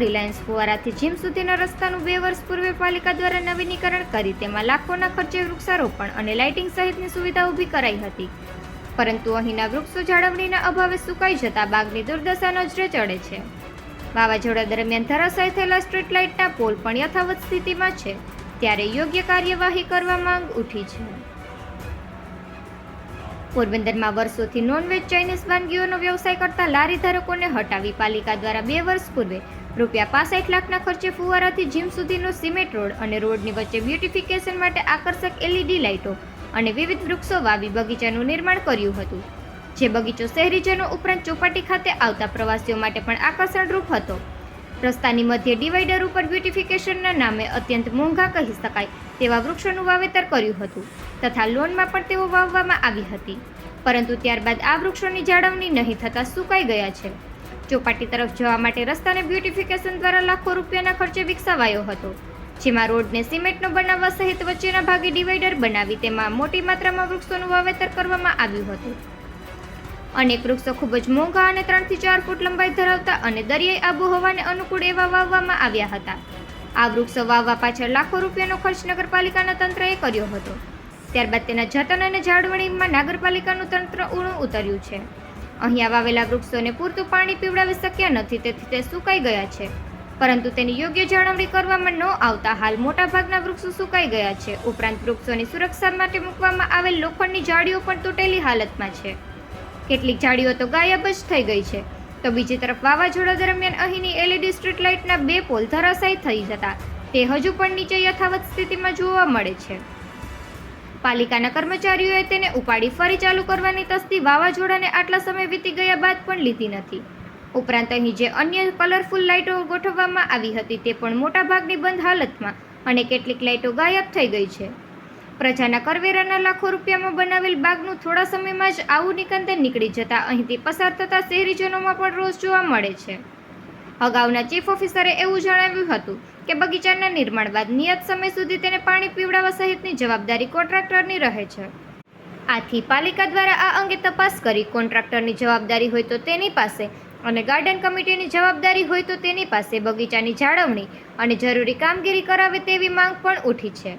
Reliance ફુવારાથી gym સુધીના રસ્તાનું બે વર્ષ પૂર્વે પાલિકા દ્વારા નવીનીકરણ કરી તેમાં લાખોના ખર્ચે વૃક્ષારોપણ અને લાઇટિંગ સહિતની સુવિધા ઊભી કરાઈ હતી. પરંતુ અહીંના વૃક્ષો જાળવણીના અભાવે સુકાઈ જતા બાગની દુર્દશા નજરે ચડે છે. વાવાઝોડા દરમિયાન ધરાશાય થયેલા સ્ટ્રીટ લાઇટના પોલ પણ યથાવત સ્થિતિમાં છે. ત્યારે યોગ્ય કાર્યવાહી કરવા માંગ ઉઠી છે. પોરબંદરમાં વર્ષોથી નોનવેજ ચાઇનીઝ વાનગીઓનો વ્યવસાય કરતા લારી ધારકોને હટાવી પાલિકા દ્વારા બે વર્ષ પૂર્વે રૂપિયા પાસઠ લાખના ખર્ચે ફુવારાથી જીમ સુધીનો સિમેન્ટ રોડ અને રોડની વચ્ચે બ્યુટિફિકેશન માટે આકર્ષક એલઈડી લાઇટો અને વિવિધ વૃક્ષો વાવી બગીચાનું નિર્માણ કર્યું હતું. જે બગીચો શહેરીજનો ઉપરાંત ચોપાટી ખાતે આવતા પ્રવાસીઓ માટે પણ આકર્ષણરૂપ હતો. રસ્તાની મધ્ય ડિવાઈડર ઉપર બ્યુટિફિકેશનના નામે અત્યંત મોંઘા કહી શકાય તેવા વૃક્ષોનું વાવેતર કર્યું હતું તથા લોનમાં પણ તેઓ વાવવામાં આવી હતી. પરંતુ ત્યારબાદ આ વૃક્ષોની જાળવણી નહીં થતાં સુકાઈ ગયા છે. ચોપાટી તરફ જવા માટે રસ્તાને બ્યુટિફિકેશન દ્વારા લાખો રૂપિયાના ખર્ચે વિકસાવાયો હતો. જેમાં રોડને સિમેન્ટનો બનાવવા સહિત વચ્ચેના ભાગે ડિવાઈડર બનાવી તેમાં મોટી માત્રામાં વૃક્ષોનું વાવેતર કરવામાં આવ્યું હતું. અનેક વૃક્ષો ખૂબ જ મોંઘા અને ત્રણથી ચાર ફૂટ લંબાઈ ધરાવતા અને દરિયાઈ આબોહવાને અનુકૂળ એવા વાવવામાં આવ્યા હતા. આ વૃક્ષો વાવવા પાછળ લાખો રૂપિયાનો ખર્ચ નગરપાલિકાના તંત્રએ કર્યો હતો. ત્યારબાદ તેના જતન અને જાળવણીમાં નગરપાલિકાનું તંત્ર ઊણું ઉતર્યું છે. અહીંયા વાવેલા વૃક્ષોને પૂરતું પાણી પીવડાવી શક્યા નથી, તેથી તે સુકાઈ ગયા છે. પરંતુ તેની યોગ્ય જાળવણી કરવામાં ન આવતા હાલ મોટાભાગના વૃક્ષો સુકાઈ ગયા છે. ઉપરાંત વૃક્ષોની સુરક્ષા માટે મૂકવામાં આવેલ લોખંડની જાળીઓ પણ તૂટેલી હાલતમાં છે. કેટલીક જાળીઓ તો ગાયબ જ થઈ ગઈ છે. તો બીજી તરફ વાવાઝોડા દરમિયાન અહીંની એલઈડી સ્ટ્રીટ લાઇટના બે પોલ ધરાશાયી થઈ જતા. તે હજુ પણ નીચે યથાવત સ્થિતિમાં જોવા મળે છે. પાલિકાના કર્મચારીઓએ તેને ઉપાડી ફરી ચાલુ કરવાની તસ્તી વાવાઝોડાને આટલા સમય વીતી ગયા બાદ પણ લીધી નથી. ઉપરાંત અહીં જે અન્ય કલરફુલ લાઇટો ગોઠવવામાં આવી હતી તે પણ મોટાભાગની બંધ હાલતમાં અને કેટલીક લાઇટો ગાયબ થઈ ગઈ છે. પ્રજાના કરવેરાના લાખો રૂપિયામાં બનાવેલ બાગનું થોડા સમયમાં જ આવું નિકંદન નીકળી જતા અહીંથી પસાર થતા શહેરીજનોમાં પણ રોષ જોવા મળે છે. અગાઉના ચીફ ઓફિસરે એવું જણાવ્યું હતું કે બગીચાના નિર્માણ બાદ નિયત સમય સુધી તેને પાણી પીવડાવવા સહિતની જવાબદારી કોન્ટ્રાક્ટરની રહે છે. આથી પાલિકા દ્વારા આ અંગે તપાસ કરી કોન્ટ્રાક્ટરની જવાબદારી હોય તો તેની પાસે અને ગાર્ડન કમિટીની જવાબદારી હોય તો તેની પાસે બગીચાની જાળવણી અને જરૂરી કામગીરી કરાવે તેવી માંગ પણ ઉઠી છે.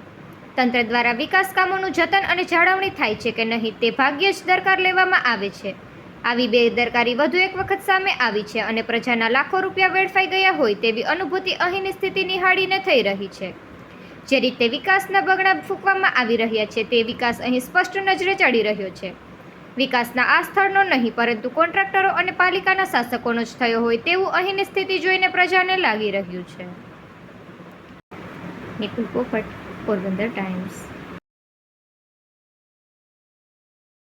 તંત્ર દ્વારા વિકાસ કામોનું જતન અને જાળવણી થાય છે કે નહીં તે ભાગ્યે જ દરકાર લેવામાં આવે છે. આવી બેદરકારી વધુ એક વખત સામે આવી છે અને પ્રજાના લાખો રૂપિયા વેડફાઈ ગયા હોય તેવી અનુભૂતિ અહીંની સ્થિતિ નિહાળીને થઈ રહી છે. જે રીતે વિકાસના બગડા ફૂંકવામાં આવી રહ્યા છે તે વિકાસ અહીં સ્પષ્ટ નજરે ચડી રહ્યો છે. વિકાસના આ સ્થળનો નહીં, પરંતુ કોન્ટ્રાક્ટરો અને પાલિકાના શાસકોનો જ થયો હોય તેવું અહીંની સ્થિતિ જોઈને પ્રજાને લાગી રહ્યું છે. નિકુલ પોપટ, પોરબંદર ટાઈમ્સ.